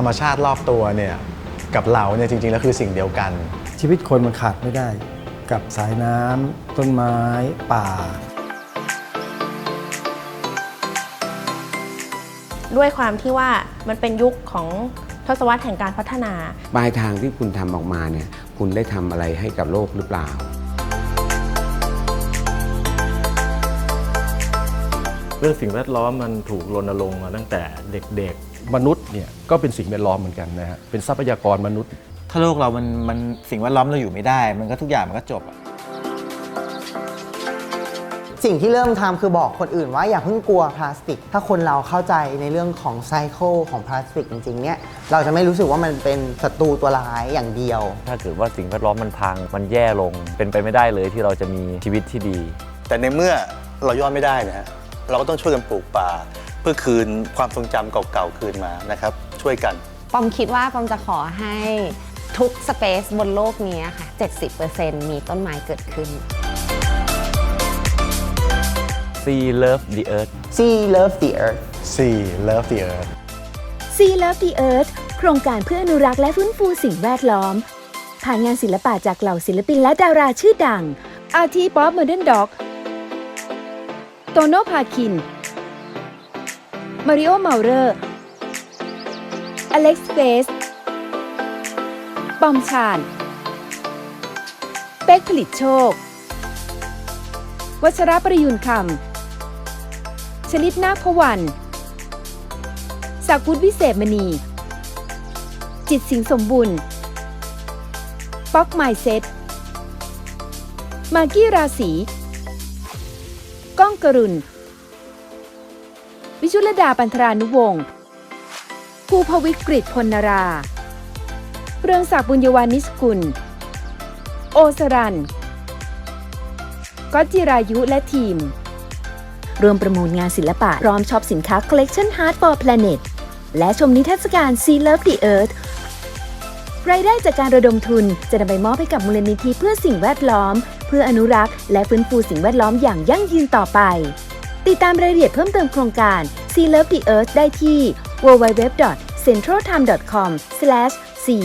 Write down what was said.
รรมชาติรอบตัวเนี่ยกับเราเนี่ยจริงๆแล้วคือสิ่งเดียวกัน ชีวิตคนมันขาดไม่ได้ กับสายน้ำต้นไม้ ป่า ด้วยความที่ว่ามันเป็นยุคของทศวรรษแห่งการพัฒนา ปลายทางที่คุณทำออกมาเนี่ยคุณได้ทำอะไรให้กับโลกหรือเปล่า เรื่องสิ่งแวดล้อมมันถูกรณรงค์มาตั้งแต่เด็กมนุษย์เนี่ยก็เป็นสิ่งแวดล้อมเหมือนกันนะฮะเป็นทรัพยากรมนุษย์ ถ้าโลกเรามันมันสิ่งแวดล้อมเราอยู่ไม่ได้ มันก็ทุกอย่างมันก็จบอะสิ่งที่เริ่มทำคือบอกคนอื่นว่าอย่าเพิ่งกลัวพลาสติก ถ้าคนเราเข้าใจในเรื่องของไซเคิลของพลาสติกจริงๆเนี่ยเราจะไม่รู้สึกว่ามันเป็นศัตรูตัวร้ายอย่างเดียว ถ้าเกิดว่าสิ่งแวดล้อมมันพังมันแย่ลง เป็นไปไม่ได้เลยที่เราจะมีชีวิตที่ดี แต่ในเมื่อเราย้อนไม่ได้นะฮะ เราก็ต้องช่วยกันปลูกป่า เพื่อคืนความทรงจำเก่าๆคืนมานะครับ ช่วยกัน ปอมคิดว่าปอมจะขอให้ทุกสเปซบนโลกนี้ค่ะ 70%มีต้นไม้เกิดขึ้น See Love the Earth See love the earth See Love the Earth Sea Love the Earth โครงการเพื่ออนุรักษ์และฟื้นฟูสิ่งแวดล้อม ผ่านงานศิลปะจากเหล่าศิลปินและดาราชื่อดัง อาทิป๊อปเมอร์เดนด็อก โตโนพาคิน มาริโอเมาเรอร์ อเล็กซ์เฟส ปอมชานเป็กผลิตโชค วัชระประยุนคำ ชลิดนาคพวัน สักวุฒิวิเศษมณี จิตสิงสมบุญป๊อกไมเซ็ตมากี้ราศี ก้องกรุณ วิชุลดาปันธรานุวงศ์ภูพวิกฤตพลนราเรืองศักดิ์บุญยวานิชกุล โอสรันก๊อตจิรายุและทีม รวมประมูลงานศิลปะ พร้อมช็อปสินค้า Collection Heart for Planet และชมนิทรรศการ Sea Love the Earth รายได้จากการระดมทุนจะนำไปมอบให้กับมูลนิธิเพื่อสิ่งแวดล้อม เพื่ออนุรักษ์และฟื้นฟูสิ่งแวดล้อมอย่างยั่งยืนต่อไป ติดตามรายละเอียดเพิ่มเติมโครงการ Sea Love the Earth ได้ที่ www.centraltime.com/sea